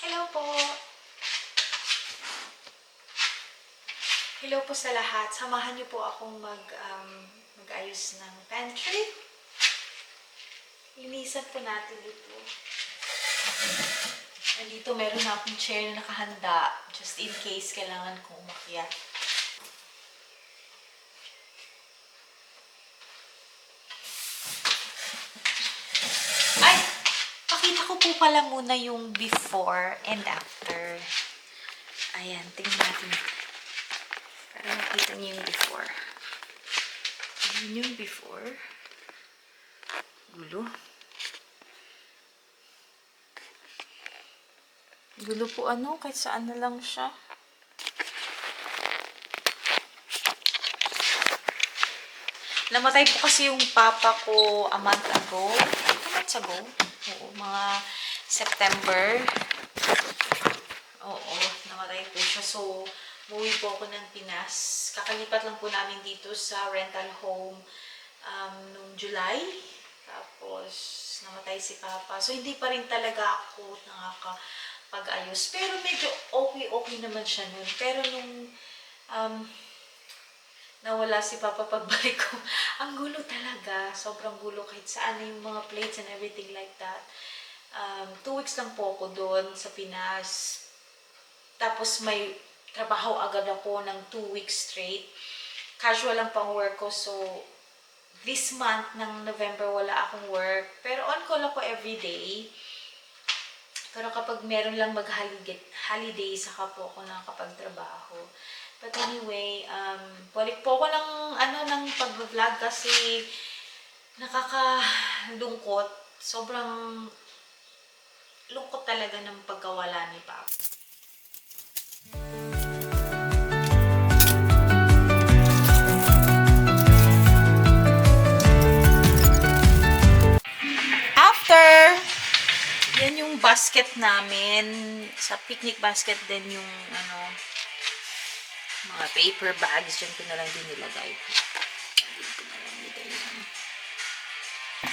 Hello po. Hello po sa lahat. Samahan niyo po akong mag, um, mag-ayos ng pantry. Linisan po natin ito. Andito meron na akong chair na nakahanda just in case kailangan kong umakyat. Ay! Pakita ko pala muna yung before and after. Ayan, tingnan natin. Para makita niyo yung before. Ayan yung before. Gulo. Gulo po ano, kahit saan na lang siya. Namatay po kasi yung papa ko a month ago. A month ago? Oo, mga September. Oo, namatay po siya. So, muwi po ako ng Pinas. Kakalipat lang po namin dito sa rental home um, noong July. Tapos, namatay si Papa. So, hindi pa rin talaga ako nakakapag-ayos. Pero medyo okay-okay naman siya nun. Pero nung um, nawala si Papa pagbalik ko, ang gulo talaga. Sobrang gulo kahit saan na yung mga plates and everything like that. Um, two weeks lang po ako doon sa Pinas. Tapos may trabaho agad ako ng two weeks straight. Casual lang pang work ko. So, this month ng November wala akong work. Pero on call ako everyday. Pero kapag meron lang mag-holiday, holiday, saka po ako nakakapagtrabaho. But anyway, um, balik po ako ng, ano, ng pag-vlog kasi nakakalungkot. Sobrang lungkot talaga ng pagkawala ni Papa. After, yan yung basket namin. Sa picnic basket din yung ano, mga paper bags. Diyan ko na lang din nilagay.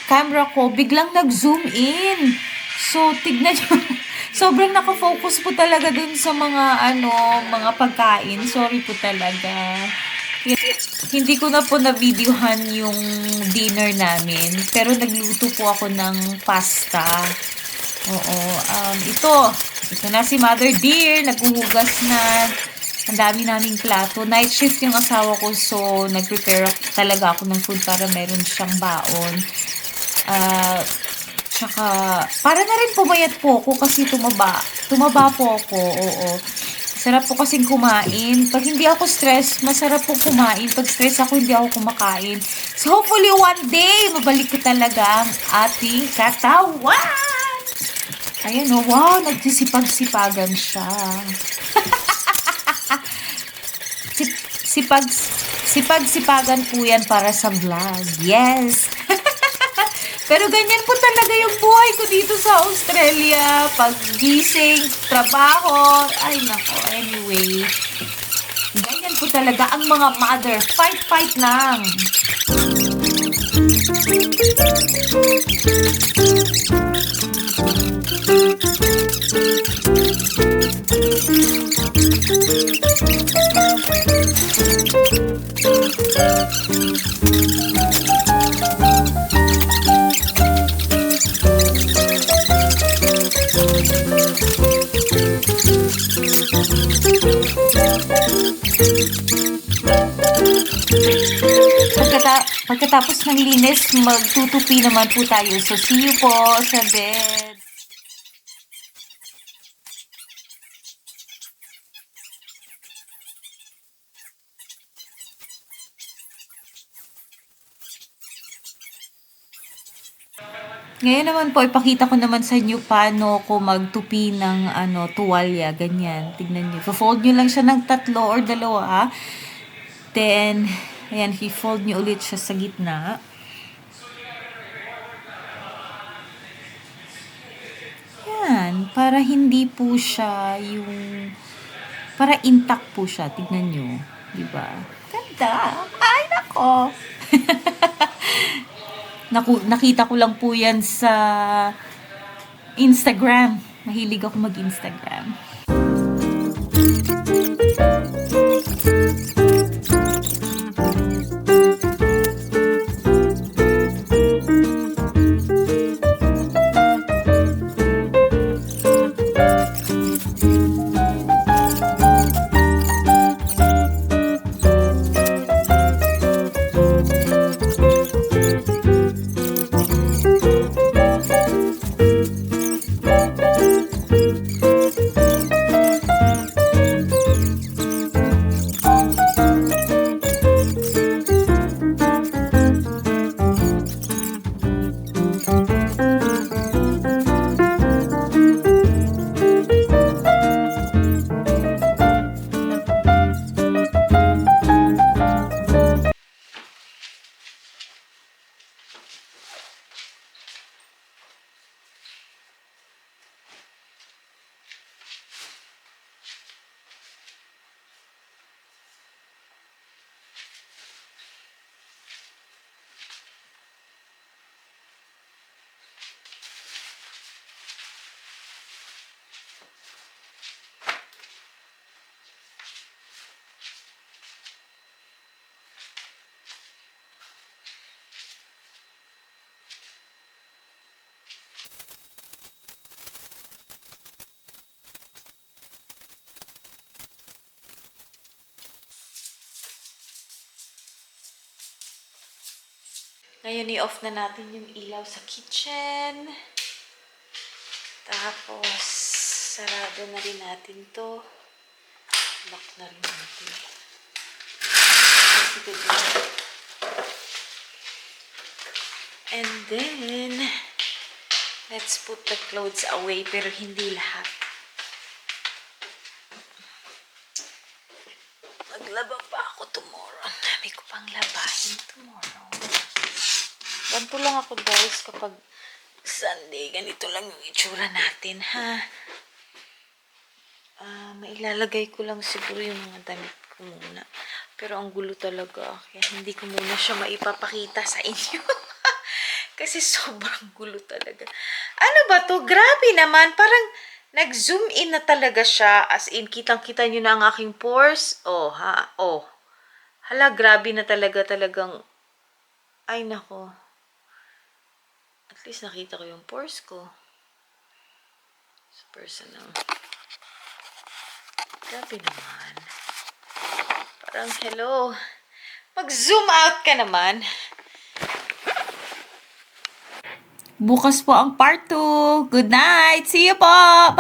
Camera ko, biglang nag-zoom in. So, tignan nyo. Sobrang nakafocus po talaga dun sa mga, ano, mga pagkain. Sorry po talaga. Hindi ko na po na-videohan yung dinner namin. Pero nagluto po ako ng pasta. Oo. Um, ito. Ito na si Mother Dear. Naghuhugas na. Ang dami naming plato. Night shift yung asawa ko. So, nag-prepare talaga ako ng food para meron siyang baon. Ah... Tsaka, para na rin pumayat po ako kasi tumaba. Tumaba po ako, oo. Sarap po kasing kumain. Pag hindi ako stress, masarap po kumain. Pag stress ako, hindi ako kumakain. So, hopefully one day, mabalik ko talaga ang ating katawan. Ayan, oh, wow, nagsisipag-sipagan siya. Sip, sipag, sipag-sipagan po yan para sa vlog. Yes! Pero ganyan po talaga yung buhay ko dito sa Australia. Pag gising, trabaho, ay nako, anyway. Ganyan po talaga ang mga mother. Fight, fight lang. Pagkata pagkatapos ng linis, magtutupi naman po tayo. So, see you po sa bed. Ngayon naman po, ipakita ko naman sa inyo paano ko magtupi ng ano, tuwalya, ganyan. Tignan nyo. Fold nyo lang siya ng tatlo or dalawa. Then, ayan, i-fold nyo ulit siya sa gitna. Yan, para hindi po siya yung, para intact po siya. Tignan nyo. Diba? Ganda. Ay, nako. Naku, nakita ko lang po yan sa Instagram. Mahilig ako mag-Instagram. Ngayon, i-off na natin yung ilaw sa kitchen. Tapos, sarado na rin natin to. Lock na rin natin. And then, let's put the clothes away, pero hindi lahat. Maglaba pa ako tomorrow. Ang dami ko pang labahin tomorrow. Ganito lang ako guys kapag Sunday. Ganito lang yung itsura natin ha. Ah, mailalagay ko lang siguro yung mga damit ko muna. Pero ang gulo talaga. Kaya hindi ko muna siya maipapakita sa inyo. Kasi sobrang gulo talaga. Ano ba to? Grabe naman. Parang nag-zoom in na talaga siya. As in, kitang-kita nyo na ang aking pores. Oh, ha? Oh. Hala, grabe na talaga talagang... Ay, nako. Least nakita ko yung pores ko. Sa personal. Grabe naman. Parang, hello. Mag-zoom out ka naman. Bukas po ang part 2. Good night! See you po! Bye!